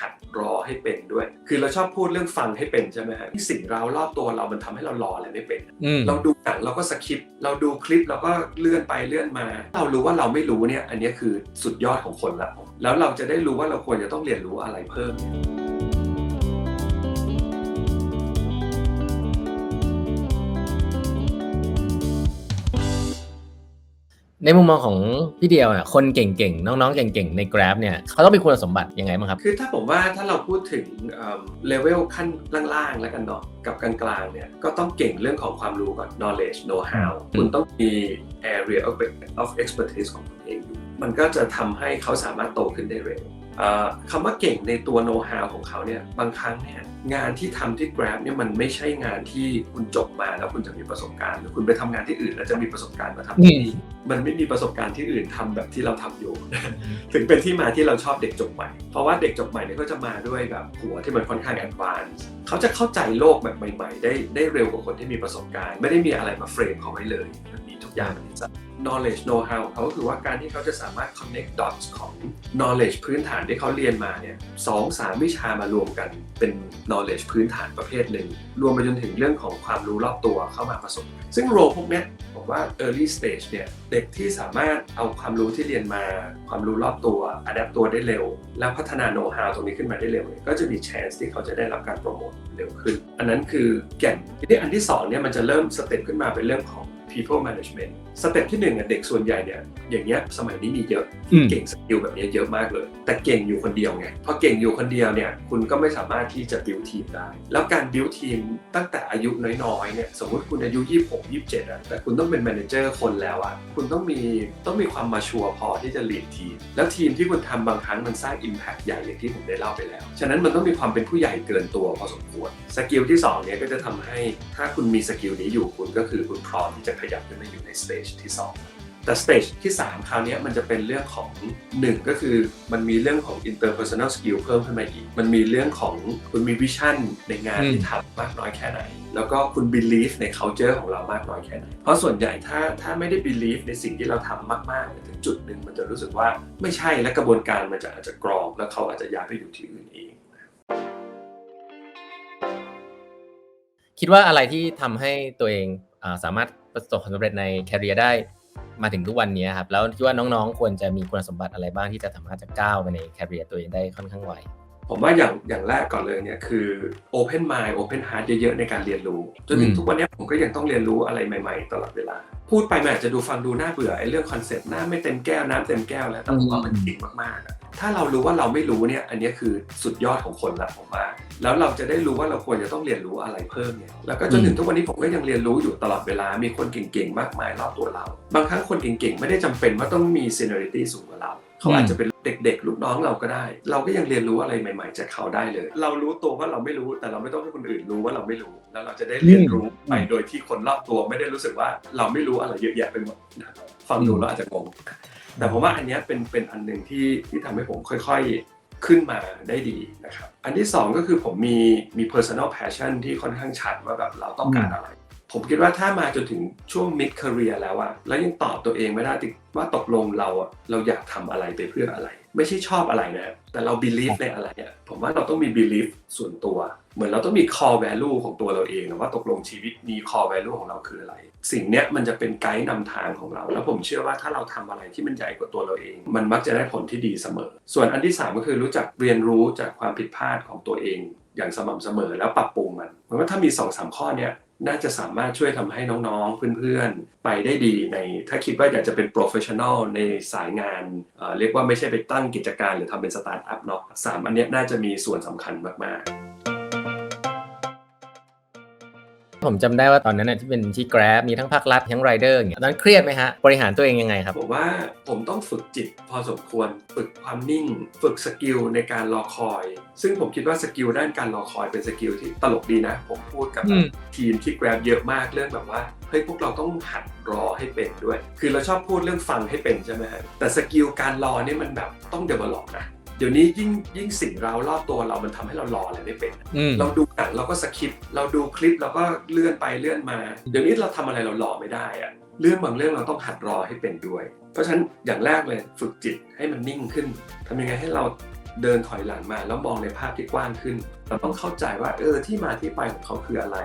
หัดรอให้เป็นด้วย คือเราชอบพูดเรื่องฟังให้เป็นใช่ไหมฮะที่สิ่งเรารอบตัวเรามันทำให้เรารออะไรไม่เป็นอืมเราดูหนังเราก็สคิปเราดูคลิปเราก็เลื่อนไปเลื่อนมา เรารู้ว่าเราไม่รู้เนี่ยอันนี้คือสุดยอดของคนละแล้วเราจะได้รู้ว่าเราควรจะต้องเรียนรู้อะไรเพิ่ม ในมุมมองของพี่เดียวอะคนเก่งๆ น้องๆ เก่งๆ ใน Grab เนี่ยเขาต้องมีคุณสมบัติยังไงบ้างครับ คือถ้าผมว่าถ้าเราพูดถึงเลเวลขั้นล่างๆ แล้วกันเนาะกับกลางๆ เนี่ยก็ต้องเก่งเรื่องของความรู้ก่อน knowledge know how คุณต้องมี area of of expertise ของตัวเองอยู่มันก็จะทำให้เขาสามารถโตขึ้นได้เร็วเอ่อ คำว่าเก่งในตัว know how ของเขาเนี่ยบางครั้งเนี่ยงานที่ทำที่ Grab เนี่ยมันไม่ใช่งานที่คุณจบมาแล้วคุณจะมีประสบการณ์หรือคุณไปทำงานที่อื่น แล้วจะมีประสบการณ์มาทำที่นี่มันไม่มีประสบการณ์ที่อื่นทำแบบที่เราทำอยู่ ถึงเป็นที่มาที่เราชอบเด็กจบใหม่ เพราะว่าเด็กจบใหม่เนี่ยก็จะมาด้วยแบบหัวที่มันค่อนข้างแอดวานซ์เขาจะเข้าใจโลกแบบใหม่ ๆ ได้ได้เร็วกว่าคนที่มีประสบการณ์ ไม่ได้มีอะไรมาเฟรมเขาไว้เลยมันมีทุก อย่างที่จะ knowledge know how เขาก็คือว่าการที่เขาจะสามารถ connect dots ของ knowledge พื้นฐานที่เขาเรียนมาเนี่ยสองสามวิชามารวมกันเป็น knowledge พื้นฐานประเภทหนึ่ง รวมไปจนถึงเรื่องของความรู้รอบตัวเข้ามาผสม ซึ่งโรพวกเนี้ยผมว่า early stage เนี่ยเด็กที่สามารถเอาความรู้ที่เรียนมา ความรู้รอบตัว adapt ตัวได้เร็ว แล้วพัฒนา know how ตรงนี้ขึ้นมาได้เร็วก็จะมี chance ที่เขาจะได้รับการโปรโมทเร็วขึ้น อันนั้นคือแก่นทีนี้อันที่สองเนี่ยมันจะเริ่มสเต็ปขึ้นมาเป็นเรื่องของ people management สเต็ปที่หนึ่งอะเด็กส่วนใหญ่เนี่ยอย่างเงี้ยสมัยนี้มีเยอะอืมเก่งสกิลแบบนี้เยอะมากเลย แต่เก่งอยู่คนเดียวไงพอเก่งอยู่คนเดียวเนี่ยคุณก็ไม่สามารถที่จะบิวทีมได้ แล้วการบิวทีมตั้งแต่อายุน้อยๆเนี่ยสมมติคุณอายุ 26 27อะแต่คุณต้องเป็นแมเนเจอร์คนแล้วอะคุณต้องมีต้องมีความมาชัวร์พอที่จะลีดทีม แล้วทีมที่คุณทำบางครั้งมันสร้าง Impact ใหญ่อย่างที่ผมได้เล่าไปแล้ว ฉะนั้นมันต้องมีความเป็นผู้ใหญ่เกินตัวพอสมควรสกิลที่สองเนี่ยก็จะทำให้ถ้าคุณมีสกิลนี้อยู่คุณก็คือคุณพร้อมที่จะขยับขึ้นมาอยู่ในสเตจที่สองแต่สเตจที่ 3 คราวเนี้ยมันจะเป็นเรื่องของ 1 ก็คือมันมีเรื่องของ interpersonal skill เพิ่มขึ้นมาอีก มันมีเรื่องของคุณมีวิชั่นในงานอืมที่ทำมากน้อยแค่ไหน แล้วก็คุณ believe ใน culture ของเรามากน้อยแค่ไหน เพราะส่วนใหญ่ถ้าถ้าไม่ได้ believe ในสิ่งที่เราทำมากๆเนี่ยถึงจุดหนึ่งมันจะรู้สึกว่าไม่ใช่และกระบวนการมันจะอาจจะกรอง แล้วเขาอาจจะย้ายไปอยู่ที่อื่นเองคิดว่าอะไรที่ทำให้ตัวเองอาสามารถ ประสบความสำเร็จในแคริเอร์ได้มาถึงทุกวันนี้ครับ แล้วคิดว่าน้องๆ ควรจะมีคุณสมบัติอะไรบ้างที่จะสามารถจะก้าวไปในแคริเอร์ตัวเองได้ค่อนข้างไวผมว่าอย่างอย่างแรกก่อนเลยเนี่ยคือ open mind open heart เยอะๆในการเรียนรู้จนถึอืงมทุกวันนี้ผมก็ยังต้องเรียนรู้อะไรใหม่ๆ ตลอดเวลา พูดไปมันอาจจะดูฟังดูน่าเบื่อไอ้เรื่องคอนเซ็ปต์น้ำไม่เต็มแก้วน้ำเต็มแก้วแล้วแต่ผมว่ามันจริงมากๆอะ ถ้าเรารู้ว่าเราไม่รู้เนี่ย อันนี้คือสุดยอดของคนละผมว่า แล้วเราจะได้รู้ว่าเราควรจะต้องเรียนรู้อะไรเพิ่มเนี่ย แล้วก็จนถึงทุกวันนี้ผมก็ยังเรียนรู้อยู่ตลอดเวลา มีคนเก่งๆ มากมายรอบตัวเรา บางครั้งคนเก่งๆ ไม่ได้จำเป็นว่าต้องมี seniority สูงกว่าเรา เขาอาจจะเป็นเด็กๆ ลูกน้องเราก็ได้ เราก็ยังเรียนรู้อะไรใหม่ ๆ จากเขาได้เลย เรารู้ตัวว่าเราไม่รู้ แต่เราไม่ต้องให้คนอื่นรู้ว่าเราไม่รู้ แล้วเราจะได้เรียนรู้ไปโดยที่คนรอบตัวไม่ได้รู้สึกว่าเราไม่รู้อะไรเยอะแยะไปหมดนะฟังดูแล้วอาจจะงง แต่ผมว่าอันนี้เป็นเป็นอันหนึ่งที่ที่ทำให้ผมค่อยๆขึ้นมาได้ดีนะครับ อันที่สองก็คือผมมีมี personal passion ที่ค่อนข้างชัดว่าแบบเราต้องการอะไร ผมคิดว่าถ้ามาจนถึงช่วง mid career แล้วอะแล้วยังตอบตัวเองไม่ได้ติว่าตกลงเราอะเราอยากทำอะไรไปเพื่ออะไร ไม่ใช่ชอบอะไรนะ แต่เรา believe ในอะไรอะผมว่าเราต้องมี belief ส่วนตัว เหมือนเราต้องมี core value ของตัวเราเองว่าตกลงชีวิตมี core value ของเราคืออะไร สิ่งเนี้ยมันจะเป็นไกด์นำทางของเรา แล้วผมเชื่อว่าถ้าเราทำอะไรที่มันใหญ่กว่าตัวเราเอง มันมักจะได้ผลที่ดีเสมอ ส่วนอันที่สามก็คือรู้จักเรียนรู้จากความผิดพลาดของตัวเองอย่างสม่ำเสมอแล้วปรับปรุงมันผมว่าถ้ามี2อสข้อเนี้ย น่าจะสามารถช่วยทำให้น้องๆ เพื่อนๆ ไปได้ดีใน ถ้าคิดว่าอยากจะเป็นโปรเฟชชั่นอลในสายงานเอ่อเรียกว่าไม่ใช่ไปตั้งกิจการหรือทำเป็นสตาร์ทอัพเนาะสามอันเนี้ยน่าจะมีส่วนสำคัญมากๆ ผมจำได้ว่าตอนนั้นน่ะที่เป็นที่ Grab มีทั้งภาครัฐทั้งไรเดอร์อย่างเงี้ยตอนนั้นเครียดไหมฮะ บริหารตัวเองยังไงครับ ผมว่าผมต้องฝึกจิตพอสมควร ฝึกความนิ่ง ฝึกสกิลในการรอคอย ซึ่งผมคิดว่าสกิลด้านการรอคอยเป็นสกิลที่ตลกดีนะ ผมพูดกับอืม ทีมที่ Grab เยอะมากเรื่องแบบว่าเฮ้ยพวกเราต้องหัดรอให้เป็นด้วย คือเราชอบพูดเรื่องฟังให้เป็นใช่ไหมฮะแต่สกิลการรอเนี่ยมันแบบต้อง develop นะ เดี๋ยวนี้ยิ่งยิ่งสิ่งเรารอบตัวเรามันทำให้เรารออะไรไม่เป็นอืมเราดูหนังเราก็สคิปเราดูคลิปเราก็เลื่อนไปเลื่อนมา เดี๋ยวนี้เราทำอะไรเรารอไม่ได้อะเรื่องบางเรื่องเราต้องหัดรอให้เป็นด้วย เพราะฉะนั้นอย่างแรกเลยฝึกจิตให้มันนิ่งขึ้นทำยังไงให้เราเดินถอยหลังมาแล้วมองในภาพที่กว้างขึ้น เราต้องเข้าใจว่าเออที่มาที่ไปของเขาคืออะไร